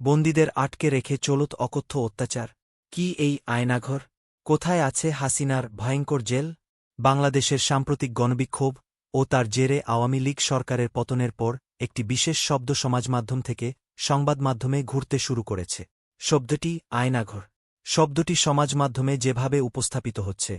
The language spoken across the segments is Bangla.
বন্দীদের আটকে রেখে চলত অকথ্য অত্যাচার। কি এই আয়নাঘর? কোথায় আছে হাসিনার ভয়ঙ্কর জেল? বাংলাদেশের সাম্প্রতিক গণবিক্ষোভ ও তার জেরে আওয়ামী লীগ সরকারের পতনের পর একটি বিশেষ শব্দ সমাজ মাধ্যম থেকে সংবাদ মাধ্যমে ঘুরতে শুরু করেছে। শব্দটি আয়নাঘর। শব্দটি সমাজ মাধ্যমে যেভাবে উপস্থাপিত হচ্ছে,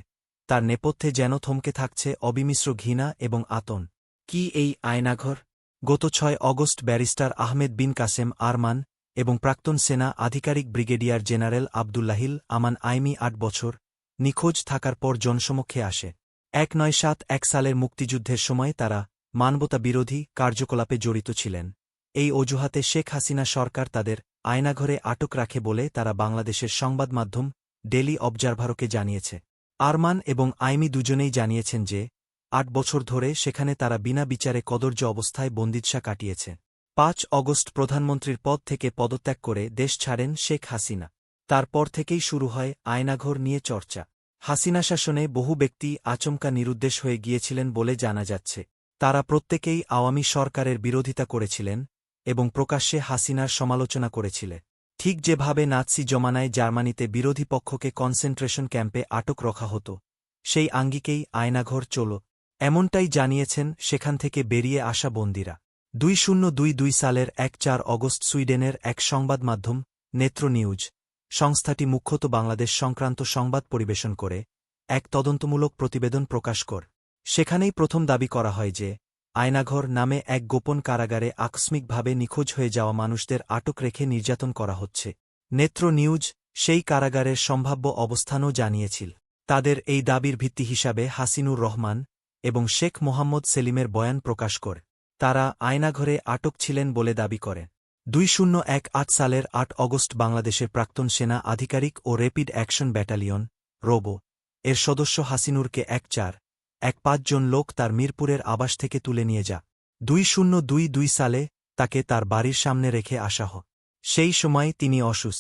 তার নেপথ্যে যেন থমকে থাকছে অবিমিশ্র ঘৃণা এবং আতন। কি এই আয়নাঘর? গত ছয় অগস্ট ব্যারিস্টার আহমেদ বিন কাসেম আরমান এবং প্রাক্তন সেনা আধিকারিক ব্রিগেডিয়ার জেনারেল আবদুল্লাহিল আমান আইমি আট বছর, নিখোঁজ থাকার পর জনসমক্ষে আসে। এক নয় সাত এক সালের মুক্তিযুদ্ধের সময় তারা মানবতা বিরোধী কার্যকলাপে জড়িত ছিলেন। এই অজুহাতে শেখ হাসিনা সরকার তাদের আয়নাঘরে আটক রাখে বলে তারা বাংলাদেশের সংবাদ মাধ্যম ডেলি অবজারভারকে জানিয়েছে। আরমান এবং আইমি দুজনেই জানিয়েছেন যে, আট বছর ধরে সেখানে তারা বিনা বিচারে কদর্য অবস্থায় বন্দিৎসা কাটিয়েছে। পাঁচ অগস্ট প্রধানমন্ত্রীর পদ থেকে পদত্যাগ করে দেশ ছাড়েন শেখ হাসিনা। তারপর থেকেই শুরু হয় আয়নাঘর নিয়ে চর্চা। হাসিনা শাসনে বহু ব্যক্তি আচমকা নিরুদ্দেশ হয়ে গিয়েছিলেন বলে জানা যাচ্ছে। তারা প্রত্যেকেই আওয়ামী সরকারের বিরোধিতা করেছিলেন এবং প্রকাশ্যে হাসিনার সমালোচনা করেছিলেন ঠিক যেভাবে নাৎসি জমানায় জার্মানিতে বিরোধী পক্ষকে কনসেন্ট্রেশন ক্যাম্পে আটক রাখা হতো, সেই আঙ্গিকেই আয়নাঘর চল। এমনটাই জানিয়েছেন সেখান থেকে বেরিয়ে আসা বন্দীরা। দুই শূন্য দুই দুই সালের এক চার অগস্ট সুইডেনের এক সংবাদ মাধ্যম, নেত্র নিউজ, সংস্থাটি মুখ্যত বাংলাদেশ সংক্রান্ত সংবাদ পরিবেশন করে, এক তদন্তমূলক প্রতিবেদন প্রকাশ কর। সেখানেই প্রথম দাবি করা হয় যে, আয়নাঘর নামে এক গোপন কারাগারে আকস্মিকভাবে নিখোঁজ হয়ে যাওয়া মানুষদের আটক রেখে নির্যাতন করা হচ্ছে। নেত্র নিউজ সেই কারাগারের সম্ভাব্য অবস্থানও জানিয়েছিল। তাদের এই দাবির ভিত্তি হিসাবে হাসিনুর রহমান এবং শেখ মোহাম্মদ সেলিমের বয়ান প্রকাশ করে। তারা আয়নাঘরে আটক ছিলেন বলে দাবি করে দুই শূন্য এক আট সালের আট অগস্ট বাংলাদেশের প্রাক্তন সেনা আধিকারিক ও র্যাপিড অ্যাকশন ব্যাটালিয়ন, রোবো। এর সদস্য হাসিনুরকে এক চার, এক পাঁচজন লোক তার মিরপুরের আবাস থেকে তুলে নিয়ে যা। দুই শূন্য দুই দুই সালে তাকে তার বাড়ির সামনে রেখে আসা হয়। সেই সময় তিনি অসুস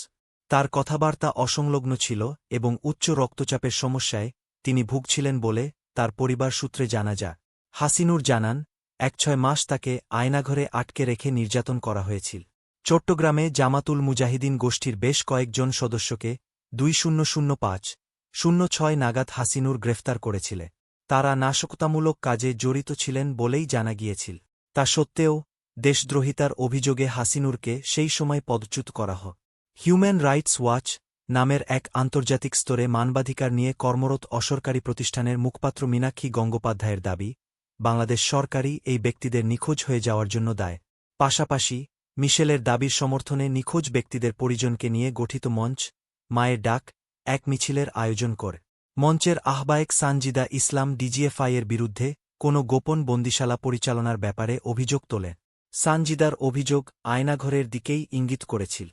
তার কথাবার্তা অসংলগ্ন ছিল এবং উচ্চ রক্তচাপের সমস্যায় তিনি ভুগছিলেন বলে তার পরিবার সূত্রে জানা যা হাসিনুর জানান এক ছয় মাস তাকে আয়নাঘরে আটকে রেখে নির্যাতন করা হয়েছিল। চট্টগ্রামে জামাতুল মুজাহিদিন গোষ্ঠীর বেশ কয়েকজন সদস্যকে দুই শূন্য শূন্য পাঁচ শূন্য ছয় নাগাদ হাসিনুর গ্রেফতার করেছিলে। তারা নাশকতামূলক কাজে জড়িত ছিলেন বলেই জানা গিয়েছিল। তা সত্ত্বেও দেশদ্রোহিতার অভিযোগে হাসিনুরকে সেই সময় পদচ্যুত করা হয় হিউম্যান রাইটস ওয়াচ নামের এক আন্তর্জাতিক স্তরে মানবাধিকার নিয়ে কর্মরত অসরকারি প্রতিষ্ঠানের মুখপাত্র মীনাক্ষী গঙ্গোপাধ্যায়ের দাবি বাংলাদেশ সরকারই এই ব্যক্তিদের নিখোঁজ হয়ে যাওয়ার জন্য দায়। পাশাপাশি, মিশেলের দাবির সমর্থনে নিখোঁজ ব্যক্তিদের পরিজনকে নিয়ে গঠিত মঞ্চ, মায়ের ডাক, এক মিছিলের আয়োজন করে। মঞ্চের আহ্বায়ক সানজিদা ইসলাম ডিজিএফআইয়ের বিরুদ্ধে কোনো গোপন বন্দিশালা পরিচালনার ব্যাপারে অভিযোগ তোলে সানজিদার অভিযোগ আয়নাঘরের দিকেই ইঙ্গিত করেছিল।